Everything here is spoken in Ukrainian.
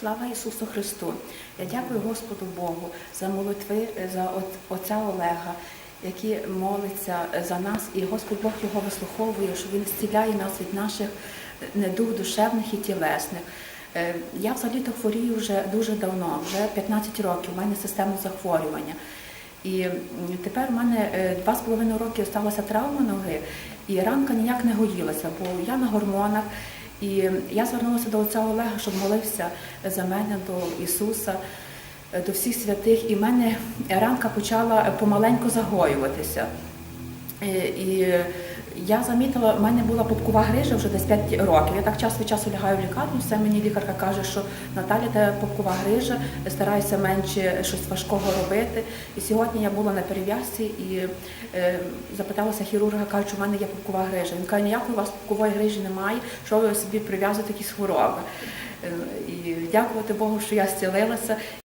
Слава Ісусу Христу! Я дякую Господу Богу за молитви за отця Олега, який молиться за нас, і Господь Бог його вислуховує, що Він зціляє нас від наших недуг душевних і тілесних. Е, Я взагалі-то хворію вже дуже давно, вже 15 років. У мене системне захворювання. І тепер у мене е, два з половиною роки сталася травма ноги, і ранка ніяк не гоїлася, бо я на гормонах. І я звернулася до отця Олега, щоб молився за мене, до Ісуса, до всіх святих. І в мене ранка почала помаленьку загоюватися. Е, І я замітила, в мене була попкова грижа вже десь 5 років. Я так час від часу лягаю в лікарню, все мені лікарка каже, що Наталя, тебе попкова грижа, старайся менше щось важкого робити. І сьогодні я була на перев'язці і е, запиталася хірурга, кажу, що в мене є попкова грижа. Він каже, ніякої у вас попкової грижі немає, що ви собі прив'язуєте якісь хвороби. Е, І дякувати Богу, що я зцілилася.